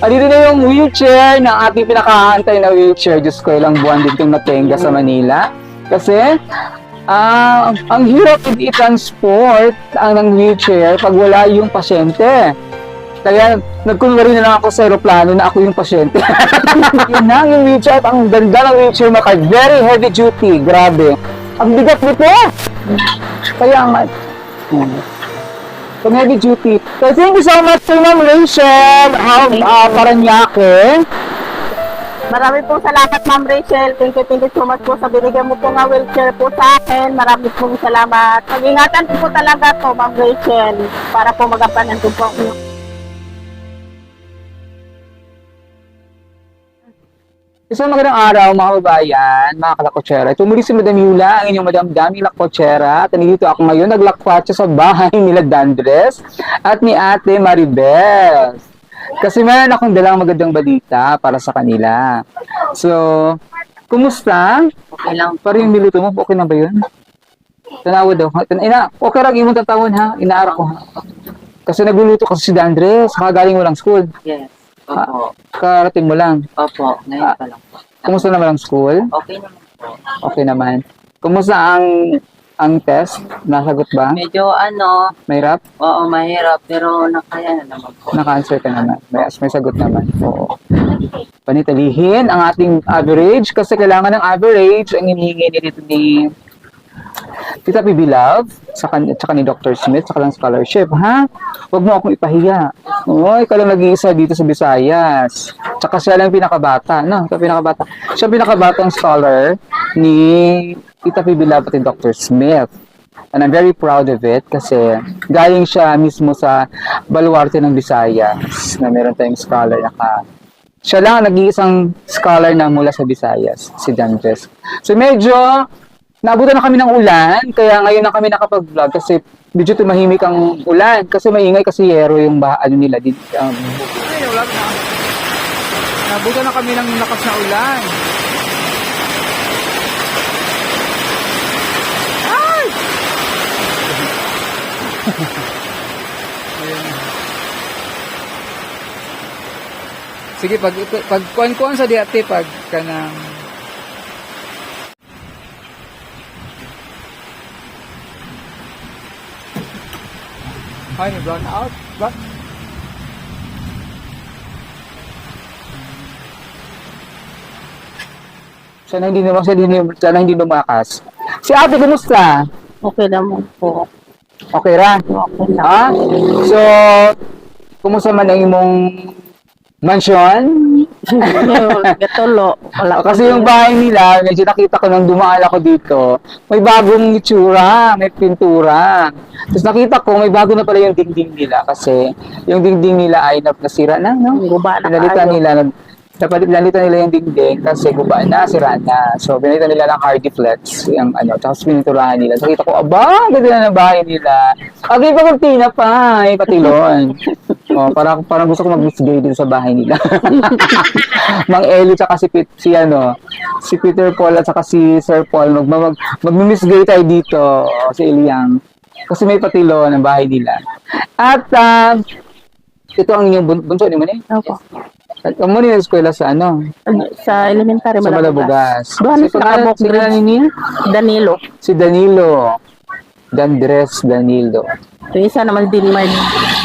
Andito na yung wheelchair ng ating pinakahantay na wheelchair. Diyos ko, ilang buwan din itong natenga sa Manila. Kasi, ah, ang hirap i-transport ang ng wheelchair pag wala yung pasyente. Kaya nagkunwari na lang ako sa aeroplano na ako yung pasyente. Yun na, yung wheelchair. Ang ganda ng wheelchair mo Very heavy duty. Grabe. Ang bigat nito. Kaya nga. Hmm. Pang heavy duty. So thank you so much to Ma'am Rachel. Um, uh, Paranaque. Marami pong salamat, Ma'am Rachel. Thank you, thank you so much po sa binigyan mo po nga wheelchair po sa akin. Marami pong salamat. Pag-ingatan po po talaga to, Ma'am Rachel, para po magampanan ko po Isang magandang araw mga kababayan, mga kalakotsera. Ito muli si Madam Yula, ang inyong Madam Dami Lakotsera. At nandito ako ngayon, naglakwatsa sa bahay nila Dandres at ni Ate Maribel. Kasi meron akong dalang magandang balita para sa kanila. So, kumusta? Okay lang. Parang yung niluto mo, okay na ba yun? Tanawa daw. Ina, okay lang, imong tatawon ha. Inaara ko ha. Kasi nagluluto kasi si Dandres, kakagaling mo lang school. Yes. Opo. Karating mo lang. Opo. Ngayon pa lang po. Kumusta naman ang school? Okay naman po. Okay naman. Kumusta ang ang test? Nasagot ba? Medyo ano, Mahirap? oo, mahirap. Pero nakaya na naman po. Naka-answer ka naman. May, may sagot naman. Oo. Panitalihin ang ating average kasi kailangan ng average ang hinihingi nito ni Tita Bibi Love sa kan tsaka ni Dr. Smith sa lang scholarship, ha? Huwag mo akong ipahiya. Oo, ikaw lang nag-iisa dito sa Visayas. Tsaka siya lang pinakabata, no? Siya pinakabata. Siya pinakabatang scholar ni Tita Bibi Love at ni Dr. Smith. And I'm very proud of it kasi galing siya mismo sa baluarte ng Visayas na meron tayong scholar na ka siya lang ang nag-iisang scholar na mula sa Visayas, si Dantes. So medyo Naabutan na kami ng ulan, kaya ngayon na kami nakapag-vlog kasi medyo tumahimik ang ulan kasi maingay kasi yero yung ba, ano nila din. Um, Ay, wala na. Naabutan na kami ng lakas na ulan. Ay! Sige, pag, pag kuan-kuan sa diate, pag kanang Ay, brown out. Ba? Sana hindi naman, sana hindi, sana hindi lumakas. Si ate, kumusta? Okay naman po. Okay ra? Okay. Ha? So, kumusta man ang imong mansion? Gatulo. Wala Kasi yung bahay nila, medyo nakita ko nang dumaan ako dito, may bagong itsura, may pintura. Tapos nakita ko, may bago na pala yung dingding nila kasi yung dingding nila ay nasira na, no? Guba na Pinalitan nila, dapat pinalitan nila yung dingding kasi guba na, sira na. So, pinalitan nila ng Hardy Flex, yung ano, tapos pininturahan nila. So, nakita ko, aba, ganda na ng bahay nila. Agay pa magtina pa, ay patilon. oh, parang, parang gusto ko mag-misgay dito sa bahay nila. Mang Eli tsaka si, Pit, si ano, si Peter Paul at saka si Sir Paul, mag, mag, magmimisgay tayo dito, oh, si Eliang. Kasi may patilo ng bahay nila. At, ah, ito ang inyong bun- bunso, ni? Opo. At mo ni eskwela sa ano? Sa elementary, Sa Malabugas. Doon Si sa Kabok? Danilo. Si Danilo. Dandres Danilo. Yung isa naman, Denmark.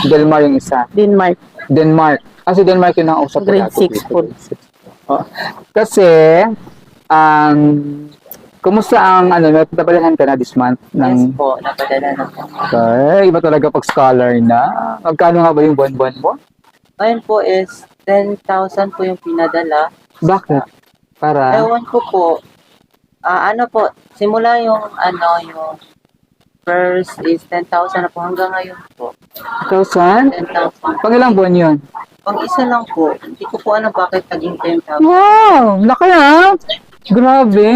Delmar yung isa. Denmark. Denmark. Ah, si Denmark yung nakausap ko Grade dati. six po. Oh. Kasi, um, kumusta ang, ano, natabalahan ka na this month? Yes Ng, po. Napadala na po. okay, iba talaga pag scholar na. Magkano nga ba yung buwan-buwan mo? Ngayon po is 10,000 po yung pinadala. Bakit? Para, Ewan ko po. Ah, ano po, simula yung ano, yung first is 10,000 na po hanggang ngayon po. 1,000? 10,000. Pang ilang buwan yun? Pang isa lang po. Hindi ko po alam bakit naging 10,000. Wow! Laki ha! Grabe!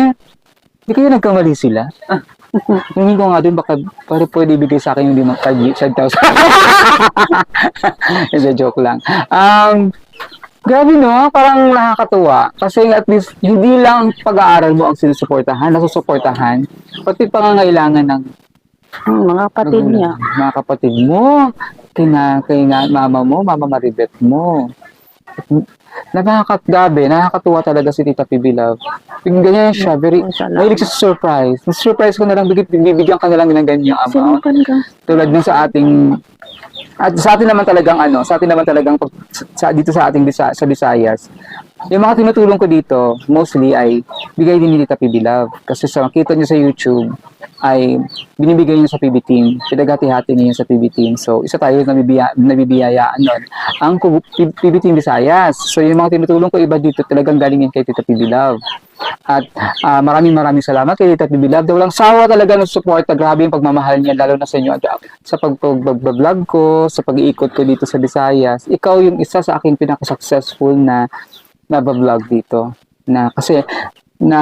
Hindi kaya nagkamali sila? Hindi ko nga din, baka pare pwede ibigay sa akin yung limang card, 10,000. Hindi, joke lang. Um, grabe no, parang nakakatuwa. Kasi at least, hindi lang pag-aaral mo ang sinusuportahan, nasusuportahan, pati pangangailangan ng Hmm, mga kapatid Ano, niya. Mga kapatid mo, kina, kina mama mo, mama Maribet mo. Napakagabi, nakakatuwa talaga si Tita PB Love. Yung ganyan siya, very, mahilig siya sa surprise. Surprise ko na lang, bigit- bibigyan ka na lang ng ganyang amount. Tulad ng sa ating at sa atin naman talagang ano, sa atin naman talagang pag- sa, dito sa ating Bisa, sa Visayas. Yung mga tinutulong ko dito, mostly ay bigay din ni Tita PB Love. Kasi sa makita niyo sa YouTube, ay binibigay niya sa PB Team. Pinaghati-hati niya sa PB Team. So, isa tayo nabibiya, nabibiyayaan nun. Ang PB Team Visayas. So, yung mga tinutulong ko iba dito, talagang galing yan kay Tita PB Love. At ah, maraming maraming salamat kay Tita PB Love. Walang sawa talaga ng support. Grabe yung pagmamahal niya, lalo na sa inyo. At ah, sa pag-vlog ko, sa pag-iikot ko dito sa Visayas, ikaw yung isa sa aking pinaka-successful na na vlog dito. Na kasi na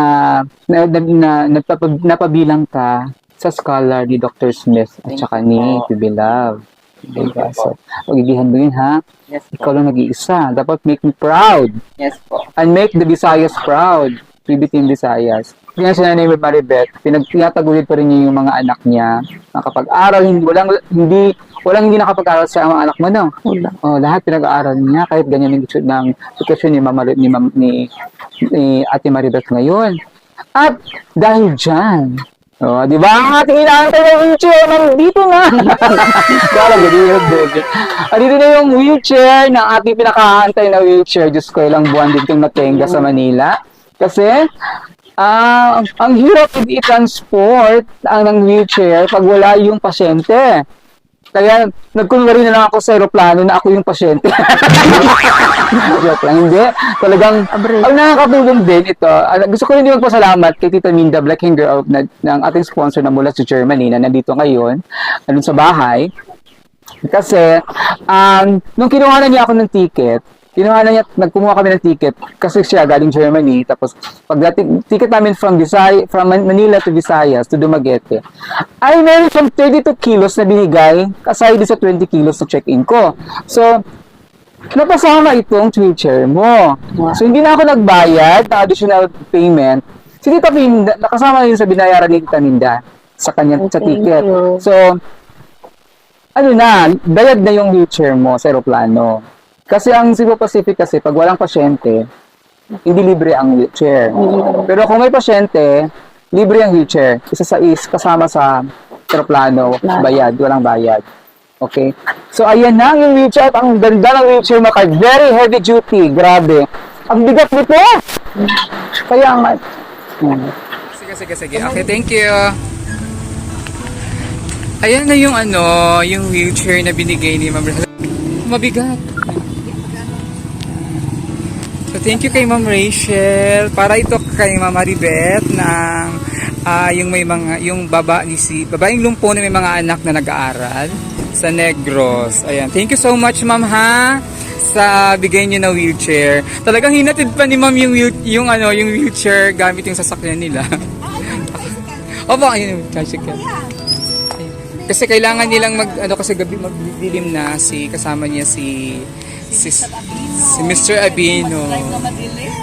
na, na, na napapab- napabilang ka sa scholar ni Dr. Smith at saka ni PB Love. Diba? So, pagigihan mo yun ha. Yes po. Ikaw lang nag-iisa. Dapat make me proud Yes po. and make the Visayas proud. PB Team Visayas. Kaya si Nanay Maribeth, pinagtiyatagulid pa rin niya yung mga anak niya. Nakapag-aral, hindi, walang, hindi, walang hindi nakapag-aral sa mga anak mo, no? Wala. Oh, lahat pinag-aaral niya, kahit ganyan yung sitwasyon ng sitwasyon ni, Mama, ni, Mam- ni, ni Ate Maribeth ngayon. At dahil dyan, Oh, di ba? Ang ating inaantay na wheelchair, nandito na. Kala, gano'n yun, baby. Ah, dito na yung wheelchair ng ating pinakaantay na wheelchair. Diyos ko, ilang buwan din itong natenga sa Manila. Kasi, ah, ang hirap i-transport ang ng wheelchair pag wala yung pasyente. Kaya, nagkunwari na lang ako sa aeroplano na ako yung pasyente. Joke lang, hindi. Talagang, ang nakakatulong din ito, ah, gusto ko rin din magpasalamat kay Tita Minda Black Hanger of, na, ng ating sponsor na mula sa Germany na nandito ngayon, nandun sa bahay. Kasi, um, nung kinuha na niya ako ng ticket, kinuha na niya, nagkumuha kami ng ticket kasi siya galing Germany. Tapos, pagdating, ticket namin from Visay, from Man- Manila to Visayas to Dumaguete, ay meron siyang 32 kilos na binigay din sa 20 kilos na check-in ko. So, napasama itong wheelchair mo. So, hindi na ako nagbayad na additional payment. Si Tita Pinda, nakasama yun sa binayaran ni Tita Minda sa kanya sa ticket. So, ano na, bayad na yung wheelchair mo sa aeroplano. Kasi ang Cebu Pacific kasi, pag walang pasyente, hindi libre ang wheelchair. Pero kung may pasyente, libre ang wheelchair. Isa sa is, kasama sa aeroplano, bayad, walang bayad. Okay? So, ayan na yung wheelchair. Ang ganda ng wheelchair mo kay very heavy duty. Grabe. Ang bigat nito. Kaya nga, Hmm. Sige, sige, sige. Okay, thank you. Ayan na yung ano, yung wheelchair na binigay ni Ma'am. Mabigat. So, thank you kay Ma'am Rachel. Para ito kay Ma'am Maribeth ng ah, yung may mga yung baba ni si babaeng lumpo na may mga anak na nag-aaral sa Negros. Ayan. Thank you so much, Ma'am ha sa bigay niyo na wheelchair. Talagang hinatid pa ni Ma'am yung yung ano, yung wheelchair gamit yung sasakyan nila. Opo, ayun yung tricycle. Kasi kailangan nilang mag ano kasi gabi magdilim na si kasama niya si si, si Mr. Abino.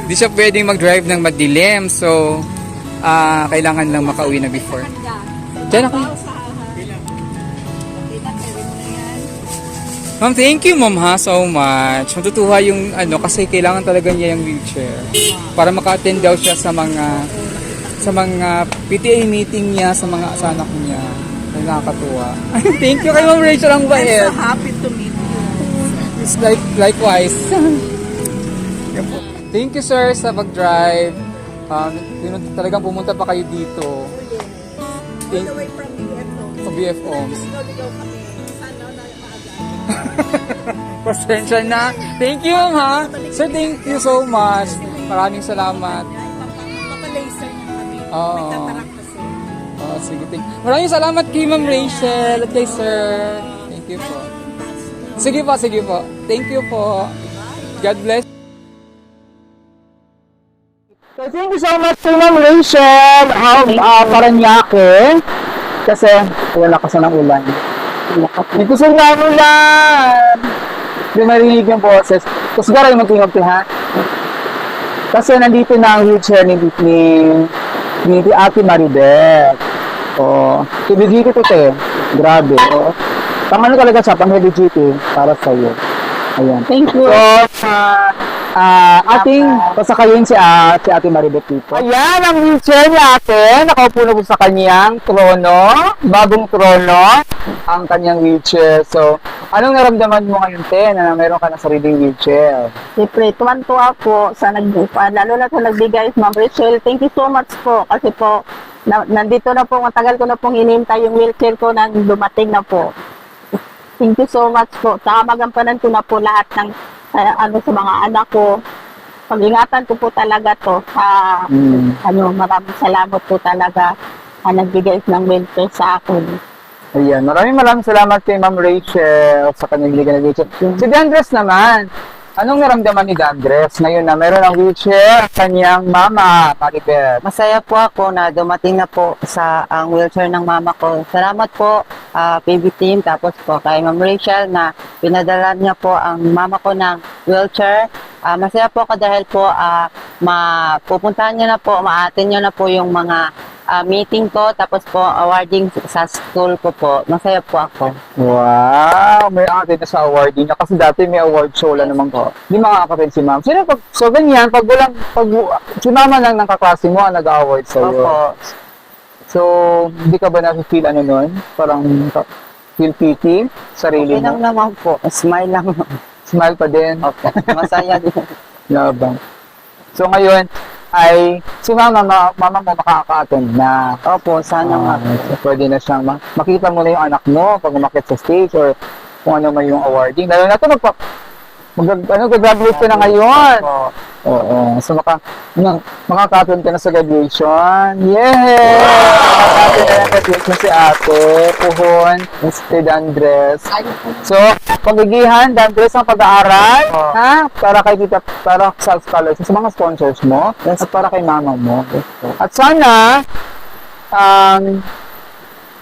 Hindi siya pwedeng mag-drive ng madilim. So, ah kailangan lang makauwi na before. Diyan ako. Ma'am, thank you ma'am ha so much. Matutuwa yung ano kasi kailangan talaga niya yung wheelchair para maka-attend daw siya sa mga sa mga PTA meeting niya sa mga sa anak niya. Ay, nakakatuwa. thank you kay Ma'am Rachel ang bait. happy to meet. It's like likewise. Yan po. Thank you sir sa pag-drive. Um, yun- talagang pumunta pa kayo dito. Thank Away from BF Homes. Pasensya na. Thank you ha. Sir, thank you so much. Maraming salamat. Mapalaser na kami. Oo. Tatarak kasi. Oh, sige, thank Maraming salamat kay Ma'am Rachel at kay Sir. Thank you po. Sige po, sige po. Thank you po. God bless. So, thank you so much kay Ma'am Rachel of uh, Paranaque. Kasi, wala ka ng ulan. Dito sa ng ulan! Hindi marinig yung boses. Tapos gara yung mag-ingog ha. Kasi nandito na ang wheelchair ni, ni, ni, ni Ate Maribeth. Oh, heavy duty to te. Grabe. Oh. Tama na talaga siya, pang duty para sa'yo. Ayan. Thank you. So, uh, ah, ating pasakayin si, ah, si Ate Maribeth dito. Ayan, ang wheelchair ni ate. Nakaupo na po sa kanyang trono. Bagong trono ang kanyang wheelchair. So, anong naramdaman mo ngayon, te, na meron ka ng sariling wheelchair? Siyempre, tuwan-tuwa po sa nag, lalo na sa nagbigay, Ma'am Rachel. Thank you so much po. Kasi po, na, nandito na po, matagal ko na pong hinintay yung wheelchair ko nang dumating na po. Thank you so much po. Saka magampanan ko na po lahat ng ah, ano sa mga anak ko. Pag-ingatan ko po talaga to. Sa, Mm. ano, maraming salamat po talaga na nagbigay ng wheelchair sa akin. Ayan, maraming maraming salamat kay Ma'am Rachel sa kanyang liga ng wheelchair. Si Dandres naman, anong naramdaman ni Dandres ngayon na meron ng wheelchair ang kanyang mama, Maribeth? Masaya po ako na dumating na po sa ang wheelchair ng mama ko. Salamat po ah, PB team tapos po kay Ma'am Rachel na pinadala niya po ang mama ko ng wheelchair. Ah, masaya po ako dahil po ah, mapupuntahan niya na po, maatin niya na po yung mga ah, meeting ko tapos po awarding sa school ko po. Masaya po ako. Wow, may ate na sa awarding na kasi dati may award show lang naman ko. Hindi makakapen si ma'am. Sino pag, so ganyan, pag walang, pag, si mama lang ng kaklase mo ang nag-award sa'yo. Opo. So, hindi ka ba na-feel ano nun? Parang feel pity? Sarili Okay lang mo? naman po. Smile lang. Smile pa din? Opo. Masaya din. Labang. So ngayon, ay si mama, ma, mama mo makaka-attend na. Opo, sana nga. Ah, so pwede na siyang ma- makita mo na yung anak mo pag umakit sa stage or kung ano man yung awarding. Lalo na ito, magpa, mag, ano, graduate ka na ngayon. Oo. So, maka, na, makaka-attend ka na sa graduation. Yay! Makaka-attend ka na sa graduation si ate, Puhon, si Dandres. So, pagigihan, Dandres ang pag-aaral, Oo. ha? Para kay kita, para sa scholarship, sa mga sponsors mo, at para kay mama mo. At sana, um,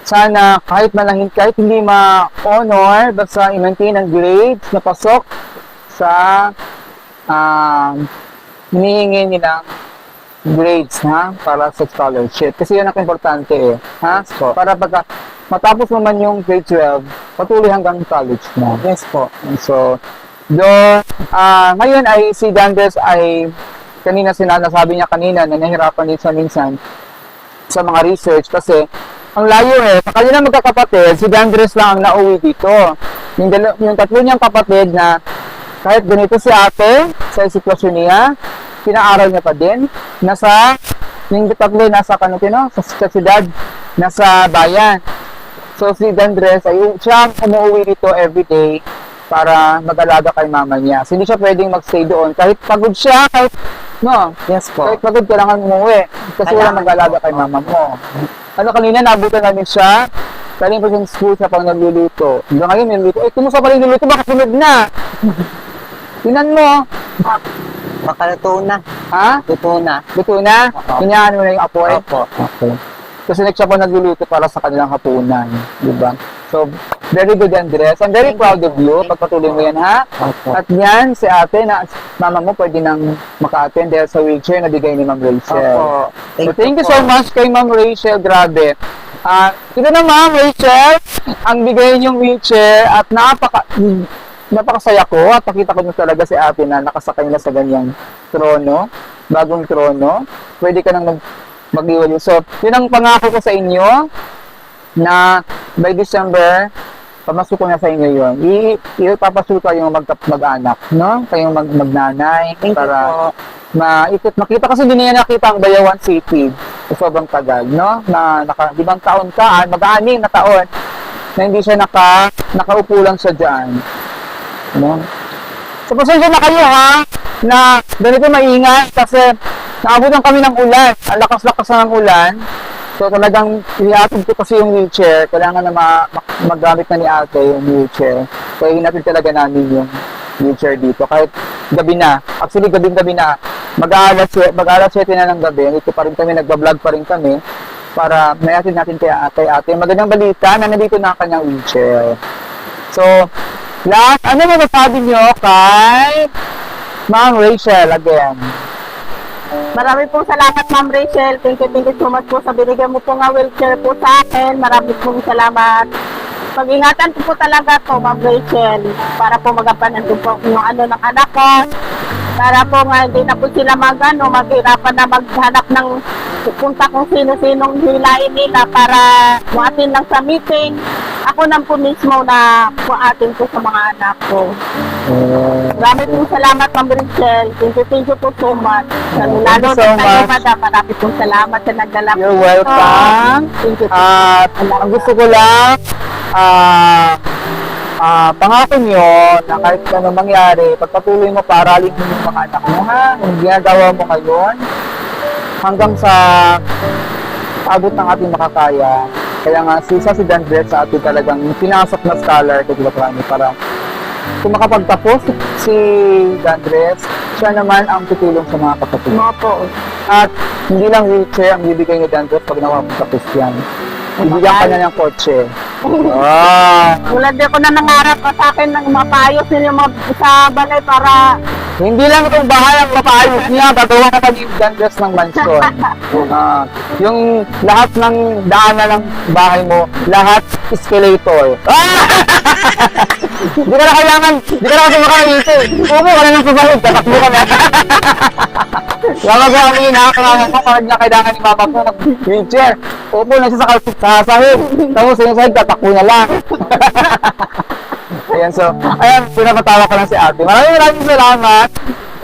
sana kahit malangin, kahit hindi ma-honor, basta i-maintain ang grades na pasok sa um, hinihingi nilang grades ha para sa scholarship. Kasi yun ang importante eh ha? So, para pagka matapos mo man yung grade 12 patuloy hanggang college mo. Yes po. So do ah ngayon ay si Dandes ay kanina sinanasabi niya kanina na nahirapan din siya minsan sa mga research kasi ang layo eh. Sa kanila magkakapatid, si Dandres lang ang nauwi dito. Yung, yung tatlo niyang kapatid na kahit ganito si ate sa sitwasyon niya, pinaaral niya pa din. Nasa, yung tatlo nasa kanutino, sa, sa siyudad, nasa bayan. So si Dandres ay siya ang umuwi dito everyday para mag-alaga kay mama niya. So, hindi siya pwedeng magstay doon. Kahit pagod siya, kahit, no, Yes po. kahit pagod kailangan umuwi. Kasi wala mag-alaga kay mama mo. Ano kanina, nabutan namin siya. Galing pa siya sa school siya pang nagluluto. Hanggang ngayon, niluluto. Eh, kumusta pa rin niluluto? Baka sunod na. Tinan mo. Makaluto na. Ha? Luto na. Luto na? Oo. Mo na yung apoy? Opo. Okay. Kasi next siya pa nagluluto para sa kanilang hapunan. Di ba? So, very good, Andres. I'm very proud of you. Pagpatuloy mo yan, ha? Opo. At yan, si ate, na mama mo pwede nang maka-attend dahil sa wheelchair na bigay ni Ma'am Rachel. Opo. So, thank you po. so much kay Ma'am Rachel. Grabe. Ah, ito na Ma'am Rachel, ang bigay niyong wheelchair at napaka napakasaya ko at nakita ko na talaga si ate na nakasakay na sa ganyang trono, bagong trono. Pwede ka nang mag mag-iwalay. So, yun ang pangako ko sa inyo na by December, pamasuko na sa inyo yun. I, ipapasuko yung mag, mag-anak, no? Kayong mag, magnanay Thank para maikot makita kasi hindi niya nakita ang Bayawan City sa sobrang tagal, no? Na naka, ibang taon ka, ah, mag-aning na taon na hindi siya naka, nakaupo lang siya dyan. No? So, pasensya na kayo, ha? Na ganito maingat kasi naabutan kami ng ulan. Ang lakas-lakas na ng ulan. So, talagang iniatid ko kasi yung wheelchair. Kailangan na ma- ma- magamit na ni ate yung wheelchair. Kaya hinatid talaga namin yung wheelchair dito. Kahit gabi na. Actually, gabi-gabi na. Mag-aalas, mag-aalas 7 na ng gabi. Dito pa rin kami, nagbablog pa rin kami para mayatid natin kay ate. Ate, magandang balita na nandito na ang kanyang wheelchair. So, last, ano mo masabi nyo kay Ma'am Rachel again? Marami pong salamat, Ma'am Rachel. Thank you, thank you so much po sa binigyan mo po nga wheelchair po sa akin. Marami pong salamat. Pag-ingatan ko po talaga to, Ma'am Rachel, para po magampanan ko po yung ano ng anak ko. Para po nga hindi na po sila mag, ano, maghirapan na maghanap ng punta kung sino-sinong hilain nila para muatin lang sa meeting. Ako nang po mismo na muatin po sa mga anak ko. Marami po salamat, Ma'am Rachel. Thank you, thank you po so much. Lalo Thank you so na kayo, much. madam. Marami po salamat sa nagdala po. You're welcome. Thank you. At ang gusto ko lang, ah, pangako nyo na kahit ano mangyari, pagpatuloy mo, paralin mo yung mga anak mo, ha? Yung ginagawa mo ngayon, hanggang sa abot ng ating makakaya. Kaya nga, si isa si Dan Brett sa ating talagang pinasok na scholar kay Tila Prani para kung makapagtapos si Dan Brett, siya naman ang tutulong sa mga kapatid. Mo po. At hindi lang wheelchair ang bibigay ni Dan Brett pag sa Christian. Bibigyan ka na ng kotse. Ah, Wala din ako na nangarap pa sa akin ng mapayos nila mga sa balay para hindi lang itong bahay ang mapaayos niya, gagawa ka yung Dan Brett ng mansyon. Ah, yung lahat ng daanan ng bahay mo, lahat escalator. Ah! Hindi ka na kailangan, hindi ka na kasi makakita. Upo ka na sa sahig, tatakbo ka na. Kaya kami nakakalaman ko kapag na kailangan ni mama ko mag-wheelchair. Upo na siya sa, sa sahig. Tapos yung sahig, tatakbo na lang. ayan, so, ayan, pinapatawa ko lang si ate. Maraming maraming salamat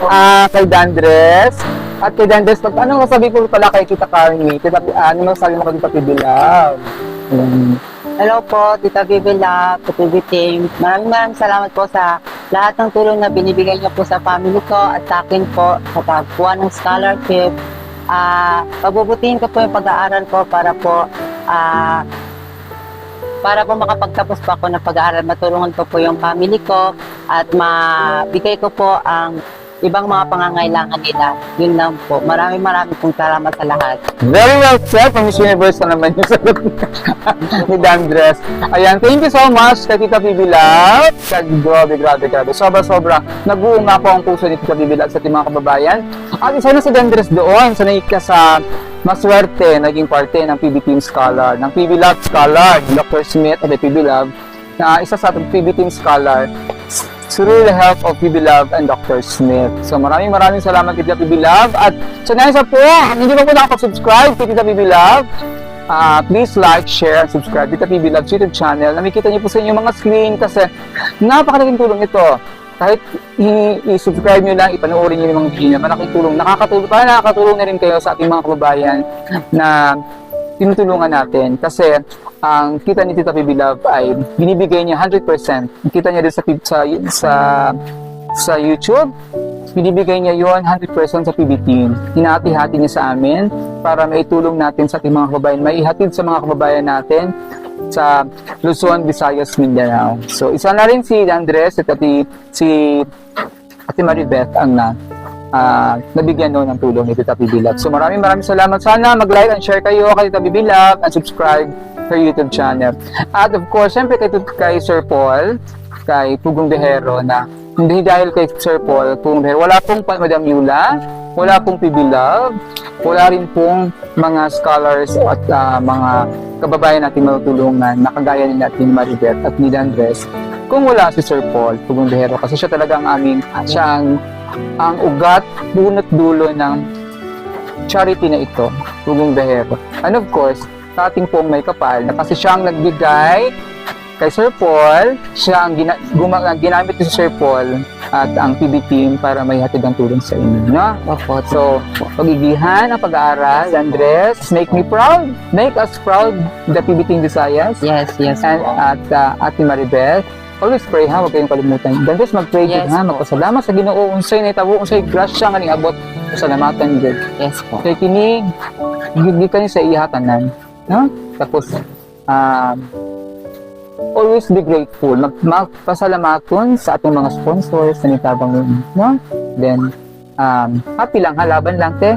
ah kay Dandres. At kay Dandres, ano masabi ko pala kay Tita Carmi? Tita, ano masabi mo kay Tita Pibilaw? Um, Hello po, Tita Tita Bibi Team. Maraming maraming salamat po sa lahat ng tulong na binibigay niyo po sa family ko at akin po sa pagkuha ng scholarship. Ah, pagbubutihin ko po yung pag-aaral ko para po ah, para po makapagtapos po ako ng pag-aaral, matulungan ko po yung family ko at mabigay ko po ang ibang mga pangangailangan nila. Yun lang po. Maraming maraming pong salamat sa lahat. Very well said. Miss Universe na naman yung sagot ni Dandres. Ayan, thank you so much kay Tita Bibi Love. Kag- Grabe, grabe, grabe. Sobra-sobra. Nag-uong nga po ang puso ni Tita Bibi Love sa ating mga kababayan. At isa na si Dandres doon. Sanay ka sa maswerte naging parte ng PB Team Scholar, ng PB Love Scholar, Dr. Smith at PB Love, na isa sa ating PB Team Scholar through the help of PB Love and Dr. Smith. So maraming maraming salamat kay PB Love. At sa so, isa po, hindi pa po nakapag-subscribe kay Tita PB Love, ah, please like, share, and subscribe Tita PB Love's YouTube channel. Nakikita niyo po sa inyong mga screen kasi napakalaking tulong ito. Kahit i-subscribe nyo lang, ipanoorin nyo yung mga video niya, malaking tulong. Nakakatulong, para nakakatulong na rin kayo sa ating mga kababayan na tinutulungan natin. Kasi ang kita ni Tita Baby Love ay binibigay niya 100%. Ang kita niya din sa, sa, sa, sa YouTube, binibigay niya yon 100% sa PB team. Hinati-hati niya sa amin para maitulong natin sa ating mga kababayan, maihatid sa mga kababayan natin sa Luzon, Visayas, Mindanao. So, isa na rin si Andres at ati, si Ate Maribeth ang na ah, nabigyan noon ng tulong ni Tita Bibilab. So maraming maraming salamat. Sana mag-like and share kayo kay Tita Bibilab and subscribe sa YouTube channel. At of course, syempre kay, kay Sir Paul, kay Pugong Dehero na hindi dahil kay Sir Paul, Pugong Dehero, wala pong Madam Yula, wala pong Bibilab, wala rin pong mga scholars at ah, mga kababayan natin matutulungan na kagaya ni natin Maribeth at ni Andres kung wala si Sir Paul Pugong Dehero kasi siya talaga ang aming siya ang, ang ugat bunot dulo ng charity na ito Pugong Dehero and of course sa ating pong may kapal na kasi siya ang nagbigay kay Sir Paul siya ang gina, guma, ginamit ni Sir Paul at ang PB team para may hatid ang tulong sa inyo no? Opo. So, pagigihan ang pag-aaral, Andres, make me proud. Make us proud, the PB Team Visayas. Yes, yes And po. at uh, Ate Maribel, always pray ha, huwag kayong kalimutan. Andres, mag-pray Yes, ha, magpasalamat sa ginoo, unsay na itabo, unsay grasya nga abot, salamatan Diyos. Yes po. Kaya kini, gigi kani sa ihatanan. No? Tapos, um, always be grateful. Mag magpasalamaton sa ating mga sponsors na nitabang. No? Then, um, happy lang ha, laban lang te.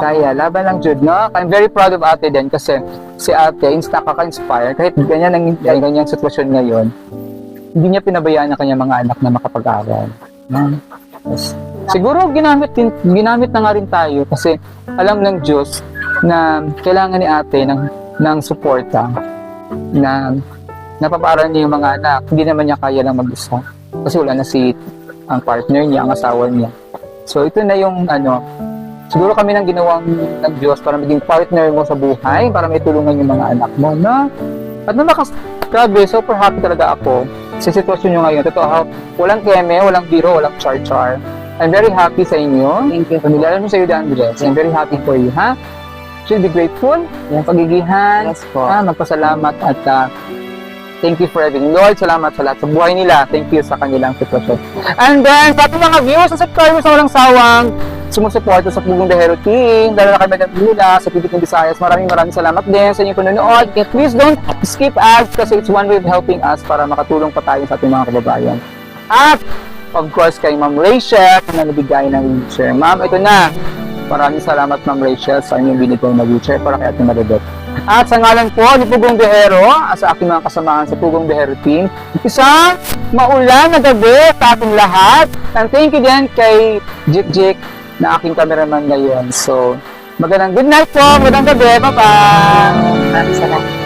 Kaya, laban lang Jude, no? I'm very proud of ate din kasi si ate, insta kaka-inspire. Kahit ganyan ang ay, ganyang sitwasyon ngayon, hindi niya pinabayaan ang kanyang mga anak na makapag-aral. No? Yes. Siguro ginamit din, ginamit na nga rin tayo kasi alam ng Diyos na kailangan ni ate ng ng suporta na napaparal niya yung mga anak. Hindi naman niya kaya lang mag-isa. Kasi wala na si ang partner niya, ang asawa niya. So, ito na yung ano, siguro kami nang ginawang ng Diyos para maging partner mo sa buhay, para may tulungan yung mga anak mo, no? At na makas... Grabe, super happy talaga ako sa sitwasyon nyo ngayon. Totoo, ha? walang keme, walang biro, walang char-char. I'm very happy sa inyo. Thank you. Pamilya mo sa iyo, Andres. I'm very happy for you, ha? Should be grateful. Yung pagigihan. Yes po. Ah, magpasalamat at ah, thank you for everything. Lord, salamat sa lahat sa buhay nila. Thank you sa kanilang sitwasyon. And then, sa ating mga viewers and subscribers na walang sawang sumusuporta sa Pugong Dehero Team, dahil na kami nila sa Pilipinas Visayas. Maraming maraming salamat din sa inyong panonood. Please don't skip ads kasi it's one way of helping us para makatulong pa tayo sa ating mga kababayan. At, of course, kay Ma'am Rachel na nabigay ng wheelchair. Ma'am, ito na. Maraming salamat, Ma'am Rachel, sa inyong binigay na wheelchair para kay Ate Maribet. At sa ngalan po ni Pugong Behero, sa aking mga kasamahan sa Pugong Behero team, isang maulan na gabi sa ating lahat. And thank you din kay Jik Jik na aking cameraman ngayon. So, magandang good night po, magandang gabi, bye-bye! Maraming salamat.